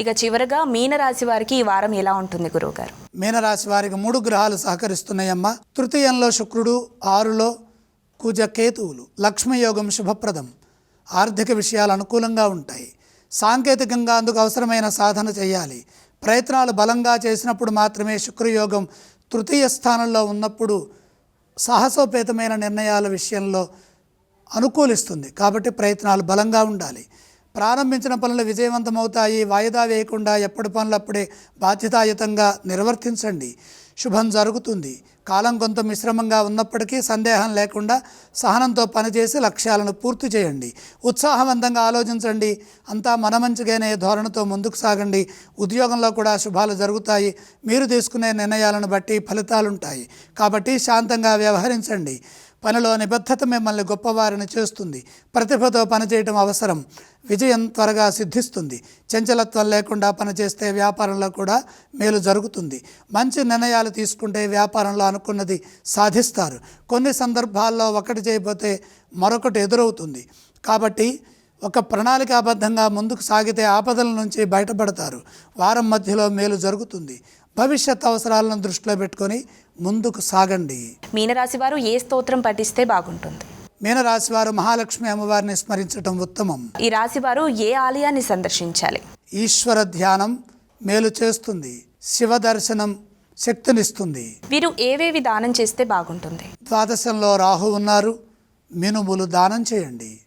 ఇక చివరగా మీనరాశి వారికి ఈ వారం ఎలా ఉంటుంది గురువుగారు? మీనరాశి వారికి మూడు గ్రహాలు సహకరిస్తున్నాయమ్మా. తృతీయంలో శుక్రుడు ఆరులో కూజ కేతువులు లక్ష్మీ యోగం శుభప్రదం. ఆర్థిక విషయాలు అనుకూలంగా ఉంటాయి. సాంకేతికంగా అందుకు అవసరమైన సాధన చేయాలి. ప్రయత్నాలు బలంగా చేసినప్పుడు మాత్రమే శుక్రయోగం తృతీయ స్థానంలో ఉన్నప్పుడు సాహసోపేతమైన నిర్ణయాల విషయంలో అనుకూలిస్తుంది. కాబట్టి ప్రయత్నాలు బలంగా ఉండాలి. ప్రారంభించిన పనులు విజయవంతమవుతాయి. వాయిదా వేయకుండా ఎప్పటి పనులప్పుడే బాధ్యతాయుతంగా నిర్వర్తించండి. శుభం జరుగుతుంది. కాలం కొంత మిశ్రమంగా ఉన్నప్పటికీ సందేహం లేకుండా సహనంతో పనిచేసి లక్ష్యాలను పూర్తి చేయండి. ఉత్సాహవంతంగా ఆలోచించండి. అంతా మన మంచిగానే ధోరణితో ముందుకు సాగండి. ఉద్యోగంలో కూడా శుభాలు జరుగుతాయి. మీరు తీసుకునే నిర్ణయాలను బట్టి ఫలితాలుంటాయి. కాబట్టి శాంతంగా వ్యవహరించండి. పనిలో నిబద్ధత మిమ్మల్ని గొప్పవారిని చేస్తుంది. ప్రతిభతో పనిచేయడం అవసరం. విజయం త్వరగా సిద్ధిస్తుంది. చంచలత్వం లేకుండా పనిచేస్తే వ్యాపారంలో కూడా మేలు జరుగుతుంది. మంచి నిర్ణయాలు తీసుకుంటే వ్యాపారంలో అనుకున్నది సాధిస్తారు. కొన్ని సందర్భాల్లో ఒకటి చేయబోతే మరొకటి ఎదురవుతుంది. కాబట్టి ఒక ప్రణాళికాబద్ధంగా ముందుకు సాగితే ఆపదల నుంచి బయటపడతారు. వారం మధ్యలో మేలు జరుగుతుంది. భవిష్యత్ అవసరాలను దృష్టిలో పెట్టుకొని ముందుకు సాగండి. మీనరాశి వారు ఏ స్తోత్రం పఠిస్తే బాగుంటుంది? మీనరాశి వారు మహాలక్ష్మి అమ్మవారిని స్మరించటం ఉత్తమం. ఈ రాశి వారు ఏ ఆలయాన్ని సందర్శించాలి? ఈశ్వర ధ్యానం మేలు చేస్తుంది. శివ దర్శనం శక్తినిస్తుంది. వీరు ఏవేవి దానం చేస్తే బాగుంటుంది? ద్వాదశంలో రాహు ఉన్నారు. మినుములు దానం చేయండి.